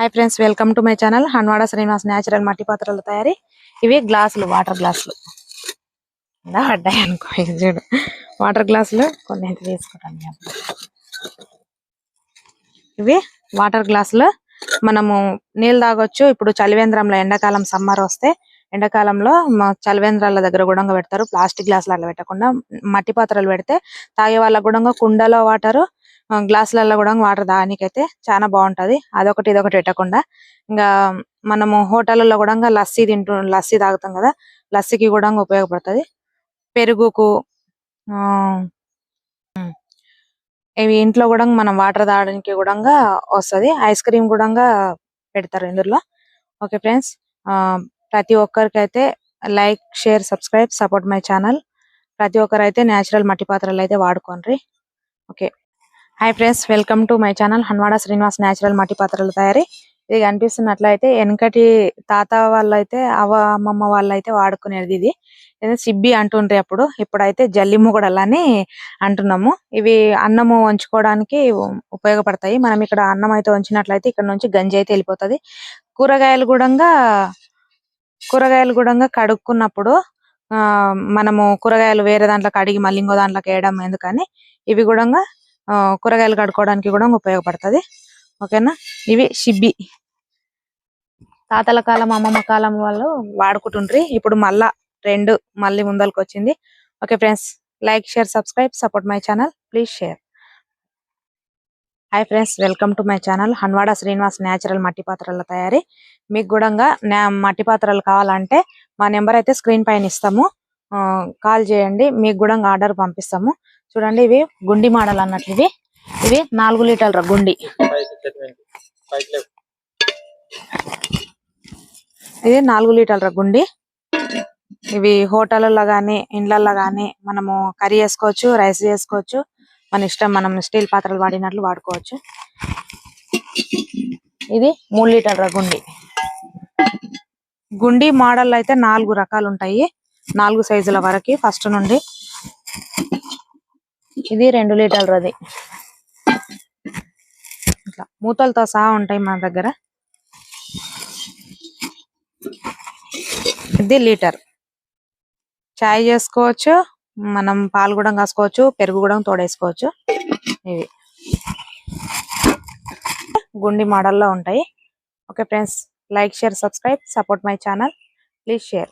Hi friends welcome to my channel Hanwada Srinivas natural మట్టి పాత్రల తయారీ ఇవి గ్లాసులు వాటర్ గ్లాసులు ఇలా పడ్డాయి అనుకో ఇది చూడు. వాటర్ గ్లాసులు కొన్ని అయితే తీసుకుంటాను ఇవి వాటర్ గ్లాసులు మనము నీళ్ళు తాగొచ్చు. ఇప్పుడు చలివేంద్రంలో ఎండాకాలం సమ్మర్ వస్తే ఎండాకాలంలో చలివేంద్రాల దగ్గర గుడంగా పెడతారు. ప్లాస్టిక్ గ్లాసులు అట్లా పెట్టకుండా మట్టి పాత్రలు పెడితే తాగే వాళ్ళ గుడంగా కుండలో వాటర్ గ్లాసులలో కూడా వాటర్ తాగనీకైతే చాలా బాగుంటది. అదొకటి ఇదొకటి పెట్టకుండా. ఇంకా మనము హోటళ్ళలో కూడా లస్సీ తింటు లస్సీ తాగుతాం కదా లస్సీకి కూడా ఉపయోగపడుతుంది. పెరుగుకు ఆ, ఇవి ఇంట్లో కూడా మనం వాటర్ తాగడానికి కూడా వస్తది. ఐస్ క్రీమ్ కూడా పెడతారు ఇందులో. ఓకే ఫ్రెండ్స్ ప్రతి ఒక్కరికైతే like share subscribe support my channel. ప్రతి ఒక్కరైతే నేచురల్ మట్టి పాత్రలు అయితే వాడుకోండి okay. Hi friends welcome to my channel Hanwada Srinivas natural మట్టి పాత్రల తయారీ. ఇది కనిపిస్తున్నట్లయితే వెనకటి తాత వాళ్ళైతే అవ్వ అమ్మమ్మ వాళ్ళైతే వాడుకునేది ఇది. సిబ్బి అంటుండ్రి అప్పుడు. ఇప్పుడైతే జల్లి ముగడలని అంటున్నాము. ఇవి అన్నము వంచుకోవడానికి ఉపయోగపడతాయి. మనం ఇక్కడ అన్నం అయితే వంచినట్లయితే ఇక్కడ నుంచి గంజి అయితే వెళ్ళిపోతది. కూరగాయలు కూడా కూరగాయలు కూడా కడుక్కున్నప్పుడు ఆ మనము కూరగాయలు వేరే దాంట్లో కడిగి మళ్ళీ ఇంకో దాంట్లోకి వేయడం ఎందుకని ఇవి కూడా కూరగాయలు కడుక్కోవడానికి కూడా ఉపయోగపడుతుంది. ఓకేనా? ఇవి షిబ్బి. తాతల కాలం అమ్మమ్మ కాలం వాళ్ళు వాడుకుంటుండ్రి. ఇప్పుడు మళ్ళా రెండు మళ్ళీ ముందరకు వచ్చింది okay friends like share subscribe support my channel. Please share. Hi friends welcome to my channel. Hanwada Srinivas natural మట్టి పాత్రల తయారీ. మీకు కూడా మట్టి పాత్రలు కావాలంటే మా నెంబర్ అయితే స్క్రీన్ పైన ఇస్తాము. కాల్ చేయండి. మీకు కూడా ఆర్డర్ పంపిస్తాము. చూడండి ఇవి గుండి మోడల్ అన్నట్లు ఇవి. ఇవి నాలుగు లీటర్ల గుండి. ఇది నాలుగు లీటర్ల గుండి. ఇవి హోటళ్ళలో కానీ ఇండ్లల్లో కానీ మనము కర్రీ చేసుకోవచ్చు రైస్ చేసుకోవచ్చు. మన ఇష్టం మనం స్టీల్ పాత్రలు వాడినట్లు వాడుకోవచ్చు. ఇది మూడు లీటర్ల గుండి. గుండి మోడల్ అయితే నాలుగు రకాలు ఉంటాయి. నాలుగు సైజుల వరకు ఫస్ట్ నుండి. ఇది రెండు లీటర్లది ఇట్లా మూతలతో సహా ఉంటాయి మన దగ్గర. ఇది లీటర్. చాయ్ చేసుకోవచ్చు మనం పాలు కూడా కాసుకోవచ్చు పెరుగు కూడా తోడేసుకోవచ్చు. ఇవి. గుండి మోడల్లో ఉంటాయి. Okay friends like share subscribe support my channel. Please share.